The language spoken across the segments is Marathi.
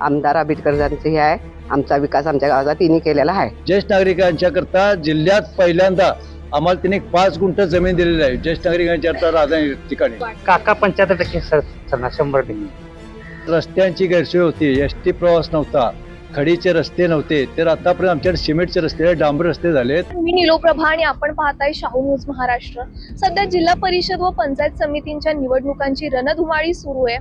आमदार आंबेडकरांचं हे आहे. आमचा विकास आमच्या गावाचा तिने केलेला आहे. ज्येष्ठ नागरिकांच्या करता जिल्ह्यात पहिल्यांदा आम्हाला तिने पाच गुंठ जमीन दिलेली आहे. ज्येष्ठ नागरिकांच्या ठिकाणी. काका पंच्याहत्तर टक्के सर शंभर टक्के. रस्त्यांची गैरसोय होती. एस टी प्रवास नव्हता. खडीचे रस्ते नव्हते. तर आतापर्यंत आमच्याकडे सिमेंटचे रस्ते डांबर रस्ते झालेत. मी निलोप्रभा आणि आपण पाहताय शाहू न्यूज महाराष्ट्र. सध्या जिल्हा परिषद व पंचायत समितींच्या निवडणुकांची रणधुमाळी सुरू आहे.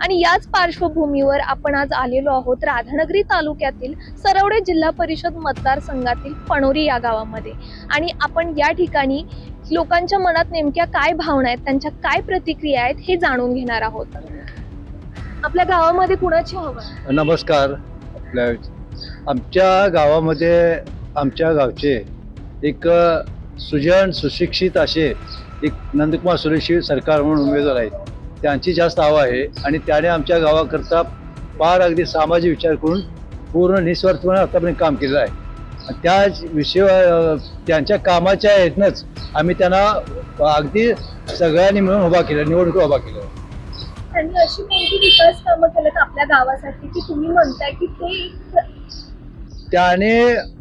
आणि याच पार्श्वभूमीवर आपण आज आलेलो आहोत राधानगरी तालुक्यातील सरवडे जिल्हा परिषद मतदारसंघातील पणोरी या गावामध्ये. आणि आपण या ठिकाणी लोकांच्या मनात नेमक्या काय भावना आहेत त्यांच्या काय प्रतिक्रिया आहेत हे जाणून घेणार आहोत. आपल्या गावामध्ये कुणाची हवा नमस्कार. आपल्या आमच्या गावामध्ये आमच्या गावचे एक सुजन सुशिक्षित असे एक नंदकुमार सुरेशी सरकार म्हणून उमेदवार आहेत. त्यांची जास्त हवा आहे आणि त्याने आमच्या गावाकरता फार अगदी सामाजिक विचार करून पूर्ण निस्वार्थपणे आतापर्यंत काम केलेलं आहे. त्या विषय त्यांच्या कामाच्या ह्यातनंच आम्ही त्यांना अगदी सगळ्यांनी मिळून उभा केला निवडणूक उभा केला. त्यांनी अशी कोणती विकास कामं केलेत आपल्या गावासाठी की तुम्ही म्हणताय की ते त्याने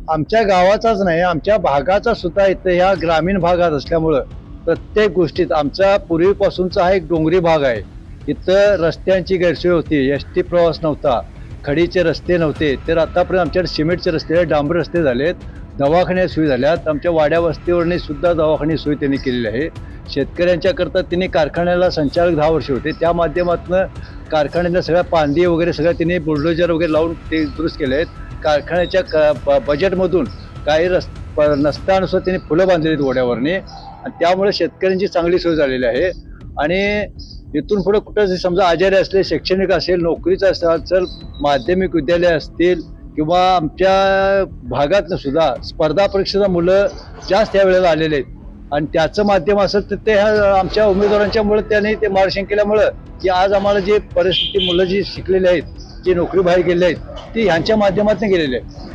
आमच्या गावाचाच नाही आमच्या भागाचा सुद्धा इथं ह्या ग्रामीण भागात असल्यामुळं प्रत्येक गोष्टीत आमचा पूर्वीपासूनचा हा एक डोंगरी भाग आहे. इथं रस्त्यांची गैरसोय होती एस टी प्रवास नव्हता खडीचे रस्ते नव्हते तर आतापर्यंत आमच्याकडे सिमेंटचे रस्ते डांबर रस्ते झालेत दवाखान्या सोयी झाल्यात आमच्या वाड्या वस्तीवरणी सुद्धा दवाखाने सोयी त्यांनी केलेली आहे. शेतकऱ्यांच्याकरता त्यांनी कारखान्याला संचालक दहा वर्ष होते त्या माध्यमातून कारखान्यातल्या सगळ्या पांदी वगैरे सगळ्या त्यांनी बुलडोजर वगैरे लावून ते दुरुस्त केले आहेत कारखान्याच्या क ब- बजेटमधून काही रस् प नसतानुसार त्यांनी फुलं बांधलेली आहेत ओढ्यावरनी आणि त्यामुळे शेतकऱ्यांची चांगली सोय झालेली आहे. आणि इथून पुढे कुठं समजा आजारी असले शैक्षणिक असेल नोकरीचं असेल माध्यमिक विद्यालय असतील किंवा आमच्या भागातनं सुद्धा स्पर्धा परीक्षेचा मुलं जास्त या वेळेला आलेले आहेत. आणि त्याचं माध्यम असेल तर ते ह्या आमच्या उमेदवारांच्यामुळे त्यांनी ते मार्गदर्शन केल्यामुळं की आज आम्हाला जे परिस्थिती मुलं जी शिकलेली आहेत जे नोकरी बाहेर गेले आहेत ती ह्यांच्या माध्यमातून गेलेली आहे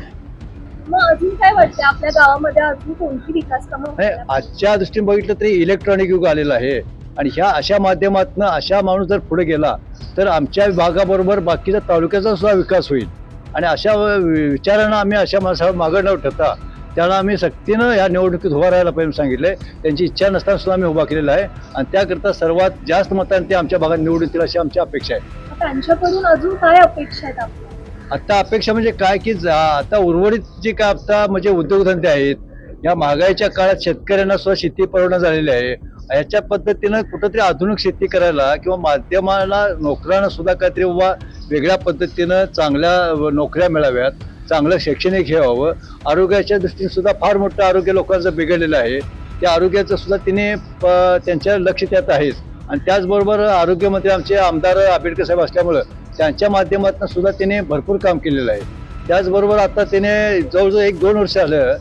मग अजून काय वाटतं? आपल्या गावामध्ये अजून कोणती विकास कामं नाही व्हायला आजच्या दृष्टीने बघितलं तरी इलेक्ट्रॉनिक युग आलेलं आहे. आणि ह्या अशा माध्यमातून अशा माणूस जर पुढे गेला तर आमच्या विभागाबरोबर बाकीच्या तालुक्याचा सुद्धा विकास होईल. आणि अशा वि- विचारानं आम्ही अशा माणसावर मागं न ठरता त्यांना आम्ही सक्तीनं या निवडणुकीत उभा राहायला पाहिजे सांगितलंय. त्यांची इच्छा नसताना सुद्धा आम्ही उभा केलेला आहे. आणि त्याकरता सर्वात जास्त मतांनी ते आमच्या भागात निवडून येतील अशी आमची अपेक्षा आहे. त्यांच्याकडून अजून काय अपेक्षा आहेत आपल्या? आता अपेक्षा म्हणजे काय की जा- आता उर्वरित जे काय आता म्हणजे उद्योगधंदे आहेत या महागाईच्या काळात शेतकऱ्यांना सुद्धा शेती परवडणं झालेली आहे. याच्या पद्धतीनं कुठंतरी आधुनिक शेती करायला किंवा माध्यमाला नोकऱ्यांना सुद्धा काहीतरी बाबा वेगळ्या पद्धतीनं चांगल्या नोकऱ्या मिळाव्यात चांगलं शैक्षणिक हे व्हावं. आरोग्याच्या दृष्टीने सुद्धा फार मोठं आरोग्य लोकांचं बिघडलेलं आहे. त्या आरोग्याचं सुद्धा तिने प- त्यांच्या लक्ष त्यात आहेच. आणि त्याचबरोबर आरोग्यमंत्री आमचे आमदार आंबेडकर साहेब असल्यामुळं त्यांच्या माध्यमातून सुद्धा त्याने भरपूर काम केलेलं आहे. त्याचबरोबर आता त्याने जवळजवळ एक दोन वर्ष आलं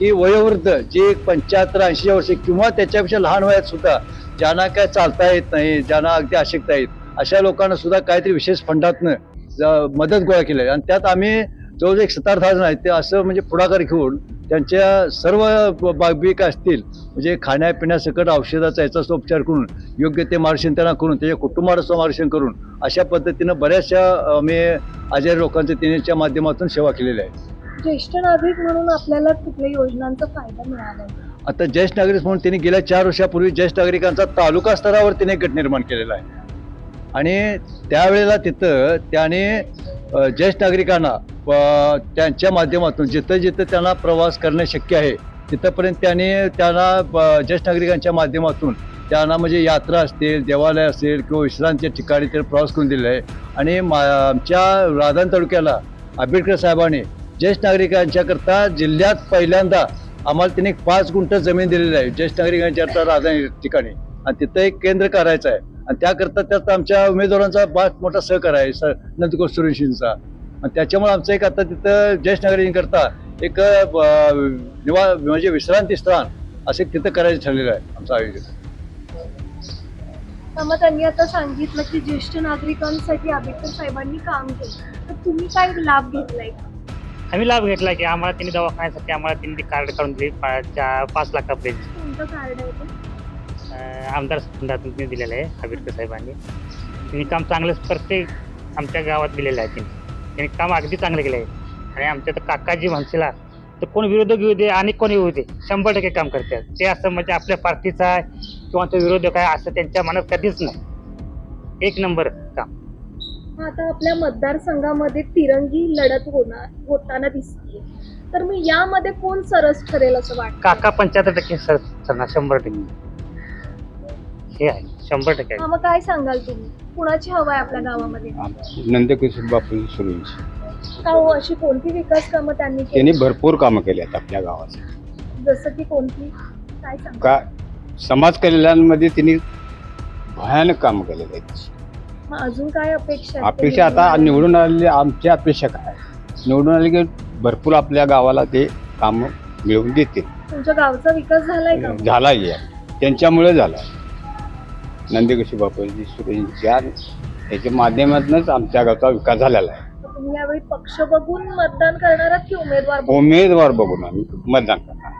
की वयोवृद्ध जे पंच्याहत्तर ऐंशी वर्ष किंवा त्याच्यापेक्षा लहान वयात सुद्धा ज्यांना काय चालता येत नाही ज्यांना अगदी अशक्त आहेत अशा लोकांना सुद्धा काहीतरी विशेष फंडातनं ज- मदत गोळा केली आहे. आणि त्यात आम्ही जवळजवळ एक सत्तर जण आहेत ते असं म्हणजे पुढाकार घेऊन त्यांच्या सर्व बाबी काय असतील म्हणजे खाण्यापिण्यासकट औषधाचा याचा उपचार करून योग्य ते मार्गदर्शन त्यांना करून त्याच्या सुद्धा मार्गदर्शन करून अशा पद्धतीनं बऱ्याचशा आम्ही आजारी लोकांचं त्यांच्या माध्यमातून सेवा केलेली आहे. ज्येष्ठ नागरिक म्हणून आपल्याला कुठल्या योजनांचा फायदा मिळाला आता ज्येष्ठ नागरिक म्हणून त्यांनी गेल्या चार वर्षापूर्वी ज्येष्ठ नागरिकांचा तालुका स्तरावर त्याने गट निर्माण केलेला आहे. आणि त्यावेळेला तिथं त्याने ज्येष्ठ नागरिकांना त्यांच्या माध्यमातून जिथं जिथं त्यांना प्रवास करणे शक्य आहे तिथंपर्यंत त्यांनी त्यांना ज्येष्ठ नागरिकांच्या माध्यमातून त्यांना म्हणजे यात्रा असतील देवालय असेल किंवा विश्रांतीच्या ठिकाणी ते प्रवास करून दिलेला आहे. आणि मा आमच्या राधान तालुक्याला आंबेडकर साहेबांनी ज्येष्ठ नागरिकांच्याकरता जिल्ह्यात पहिल्यांदा आम्हाला त्यांनी एक पाच गुंठ जमीन दिलेली आहे ज्येष्ठ नागरिकांच्या आता राजधानी ठिकाणी. आणि तिथं एक केंद्र करायचं आहे. आणि त्याकरता त्यात आमच्या उमेदवारांचा फार मोठा सहकार आहे सर नंदकुमार सुरेशींचा त्याच्यामुळे आमचं एक आता तिथं ज्येष्ठ नागरिकांकरता एक निवा म्हणजे विश्रांती स्थान असं तिथं करायचं ठरलेलं आहे आमचं आयोजन. मग त्यांनी आता सांगितलं की ज्येष्ठ नागरिकांसाठी आंबेडकर साहेबांनी काम केलं. तर तुम्ही काय लाभ घेतलाय? का आम्ही लाभ घेतला की आम्हाला त्यांनी दवाखान्यासाठी आम्हाला त्यांनी कार्ड काढून दिली पाच लाखापर्यंत. कोणतं कार्ड आहे ते? अं, आमदार फंडातून त्यांनी दिलेलं आहे आंबेडकर साहेबांनी. त्यांनी काम चांगलं प्रत्येक आमच्या गावात दिलेलं आहे त्यांनी त्यांनी काम अगदी चांगलं केलं आहे आणि आमच्या तर काकाजी म्हणशीला तर कोण विरोधक येऊ दे आणि कोण येऊ दे? शंभर टक्के काम करतात. ते असं म्हणजे आपल्या पार्टीचा आहे किंवा तो विरोधक आहे असं त्यांच्या मनात कधीच नाही. एक नंबर काम. आता आपल्या मतदारसंघामध्ये तिरंगी लढत होणार होताना दिसते तर मी यामध्ये कोण सरस ठरेल असं वाटतं काका पंच्याहत्तर टक्के सर सरणार शंभर टक्के. हे आहे शंभर टक्के आहे. हा मग काय सांगाल तुम्ही? कुणाची हवा आहे आपल्या गावामध्ये? नंदकिशोर बापू सुरेश का हो? अशी कोणती विकास कामं त्यांनी त्यांनी केली भरपूर कामं केली आहेत आपल्या गावात जसं की कोणती? काय सांगा? का समाज कल्याणमध्ये त्यांनी भयानक कामं केलेली आहेत. मग अजून काय अपेक्षा आहेत? अपेक्षा आता निवडून आलेली आमची अपेक्षा काय निवडून आले की भरपूर आपल्या गावाला ते काम मिळवून देतील. तुमच्या गावचा विकास झालाय का? झाला आहे. त्यांच्यामुळे झाला नंदकिशोर बापूजी सुरेशच्या याच्या माध्यमातूनच आमच्या गावचा विकास झालेला आहे. तुम्ही यावेळी पक्ष बघून मतदान करणार आहात की उमेदवार बघून? उमेदवार बघून आम्ही मतदान करणार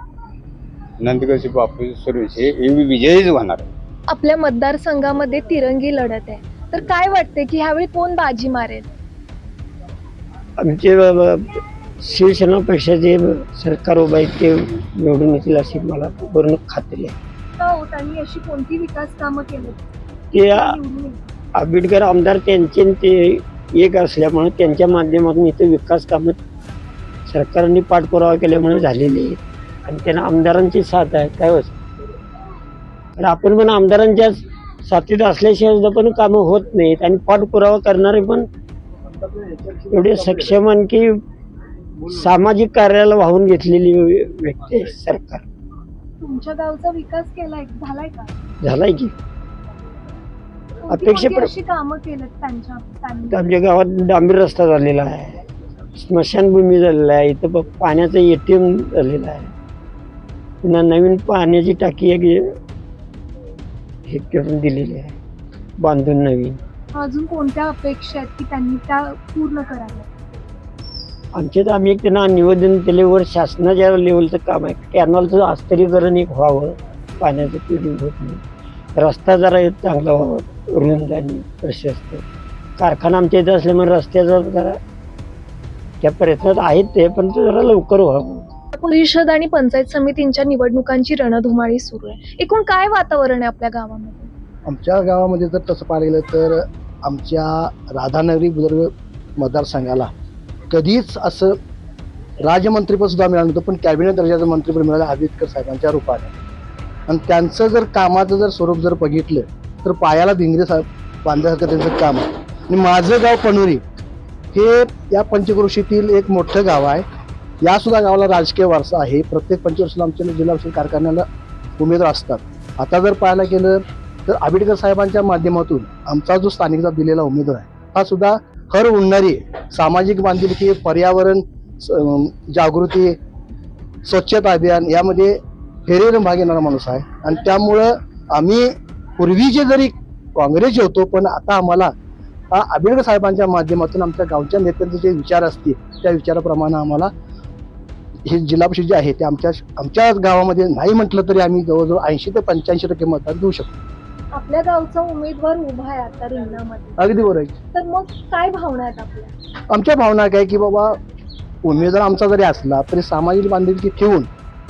नंदकिशोर बापू सुरेश हे विजयीच होणार आहे आपल्या मतदारसंघामध्ये तिरंगी लढत आहे. तर काय वाटते की ह्यावेळी कोण बाजी मारेल? आमचे ब- ब- शिवसेनापेक्षा जे सरकार उभं आहे ते निवडून येतील अशी मला पूर्ण खात्री आहे. त्यांनी अशी कोणती विकास कामं केली? आंबेडकर आमदार त्यांचे ते एक असल्यामुळे त्यांच्या माध्यमातून इथे विकास कामं सरकारने पाठपुरावा केल्यामुळे झालेली आहेत. आणि त्यांना आमदारांची साथ आहे काय होत? पण आपण पण आमदारांच्या साथीत असल्याशिवाय सुद्धा पण कामं होत नाहीत आणि पाठपुरावा करणारे पण एवढे सक्षम आणखी सामाजिक कार्याला वाहून घेतलेली व्यक्ती सरकार. तुमच्या गावचा विकास केलाय झालाय का? झालाय की. कोणती- अपेक्षे कोणती पण- अशी कामं केलेत त्यांच्या त्यांनी? आमच्या गावात डांबीर रस्ता झालेला आहे. स्मशानभूमी झालेला आहे. इथं पाण्याचं एटीएम झालेलं आहे. पुन्हा नवीन पाण्याची टाकी एक हे करून दिलेली आहे. बांधून नवीन. अजून कोणत्या अपेक्षा आहेत की त्यांनी त्या पूर्ण कराव्या आमच्यात आम्ही एक त्यांना निवेदन केल्यावर शासनाच्या लेवलचं काम आहे. कॅनॉलचं आस्तरीकरण एक व्हावं पाण्याचं पिढी होत नाही. रस्ता जरा चांगला व्हावा रुंद आणि प्रशस्त. कारखाना आमच्या इथं असल्यामुळे रस्त्याचा जरा त्या प्रयत्नात आहेत ते पण ते जरा लवकर व्हावं. परिषद आणि पंचायत समितींच्या निवडणुकांची रणधुमाळी सुरू आहे. एकूण काय वातावरण आहे आपल्या गावामध्ये? आमच्या गावामध्ये जर तसं पाहायला गेलं तर आमच्या राधानगरी बुजुर्ग मतदारसंघाला कधीच असं राज्यमंत्रीपद सुद्धा मिळालं नव्हतं पण कॅबिनेट दर्जाचं मंत्रीपद मिळालं आंबेडकर साहेबांच्या रूपाने. आणि त्यांचं जर कामाचं जर स्वरूप जर बघितलं तर पायाला भिंगरे साहेब बांधल्यासारखं त्यांचं काम आहे. आणि माझं गाव पणुरी हे या पंचक्रोशीतील एक मोठं गाव आहे. या सुद्धा गावाला राजकीय वारसा आहे. प्रत्येक पंचवर्षाला आमच्या जिल्हा परिषद कारखान्याला उमेदवार असतात. आता जर पाहायला गेलं तर आंबेडकर साहेबांच्या माध्यमातून आमचा जो स्थानिकचा दिलेला उमेदवार आहे हा सुद्धा हर उडणारी सामाजिक बांधिलकी पर्यावरण स- जागृती स्वच्छता अभियान यामध्ये हेरेन भाग येणारा माणूस आहे. आणि त्यामुळं आम्ही पूर्वीचे जरी काँग्रेसचे होतो पण आता आम्हाला हा आंबेडकर साहेबांच्या माध्यमातून आमच्या गावच्या नेत्यांचे जे विचार असतील त्या विचाराप्रमाणे आम्हाला हे जिल्हा परिषद जे आहे ते आमच्या आमच्या गावामध्ये नाही म्हटलं तरी आम्ही जवळजवळ ऐंशी ते पंच्याऐंशी टक्के मतदान देऊ शकतो. आपल्या गावचा उमेदवार उभा आहे आता रिंगणामध्ये. अगदी बरोबर आहे. तर मग काय भावना आहेत आपल्या? आमच्या भावना काय की बाबा उमेदवार आमचा जरी असला तरी सामाजिक बांधिलकी ठेवून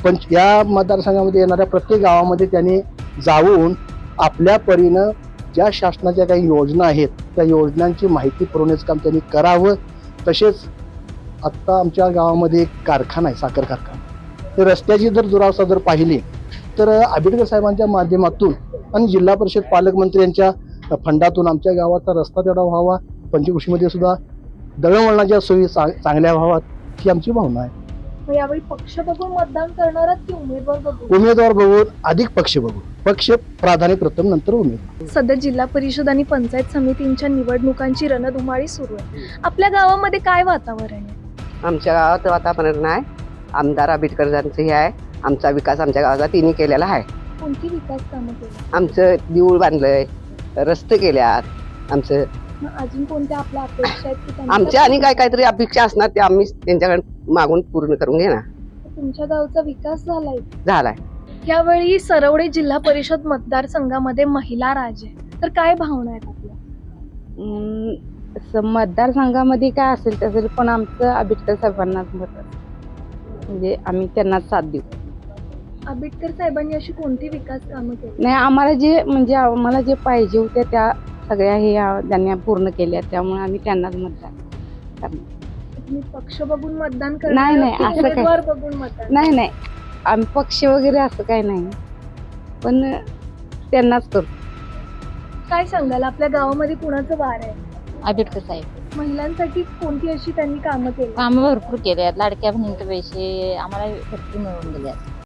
पण या मतदारसंघामध्ये येणाऱ्या प्रत्येक गावामध्ये त्यांनी जाऊन आपल्या परीनं ज्या शासनाच्या काही योजना आहेत त्या योजनांची माहिती पुरवण्याचं काम त्यांनी करावं. तसेच आत्ता आमच्या गावामध्ये एक कारखाना आहे साखर कारखाना. तर रस्त्याची जर दुरावस्था जर पाहिली तर आंबेडकर साहेबांच्या माध्यमातून आणि जिल्हा परिषद पालकमंत्री यांच्या फंडातून आमच्या गावाचा रस्ता तेवढा व्हावा पंचकृषीमध्ये सुद्धा दळणवळणाच्या सोयी चांगल्या व्हाव्यात ही आमची भावना आहे. यावेळी पक्ष बघून मतदान करणार उमेदवार बघून? उमेदवार बघून अधिक पक्ष बघू पक्ष प्राधान्य प्रथम नंतर उमेदवार. सध्या जिल्हा परिषद आणि पंचायत समितींच्या निवडणुकांची रणधुमाळी सुरू आहे. आपल्या गावामध्ये काय वातावरण आहे? आमच्या गावात वातावरण आहे आमदार आंबेडकरांचं हे आहे. आमचा विकास आमच्या गावाचा तिने केलेला आहे. कोणती विकास कामं केली? आमचं देऊळ बांधलंय रस्ते केल्यात आमचं. मग अजून कोणत्या आपल्या अपेक्षा आहेत की त्यांच्या- आमच्या आणि काय काहीतरी अपेक्षा असणार ते आम्ही त्यांच्याकडे मागून पूर्ण करून घेणार. तुमच्या गावचा विकास झालाय? झालाय. यावेळी सरवडे जिल्हा परिषद मतदारसंघामध्ये महिला राज आहे. तर काय भावना आहेत आपल्या? मतदारसंघामध्ये काय असेल तसं पण आमचं आंबेडकर साहेबांनाच मत. म्हणजे आम्ही त्यांनाच साथ देऊ. आंबेडकर साहेबांनी अशी कोणती विकास कामं केली? नाही आम्हाला जे म्हणजे आम्हाला जे पाहिजे होत्या त्या सगळ्या हे त्यांनी पूर्ण केल्या त्यामुळे आम्ही त्यांनाच मतदान करणार. तुम्ही पक्ष बघून मतदान नाही, करणार नाही, असं काय- बघून मतदान? नाही नाही. आम्ही पक्ष वगैरे असं काही नाही. पण त्यांनाच करतो काय सांगाल? आपल्या गावामध्ये कुणाचं वार आहे? आंबेडकर साहेब. महिलांसाठी कोणती अशी त्यांनी कामं केली? कामं भरपूर केले आहेत. लाडक्या बहिणीचे पैसे आम्हाला भरपूर मिळवून दिले आहेत.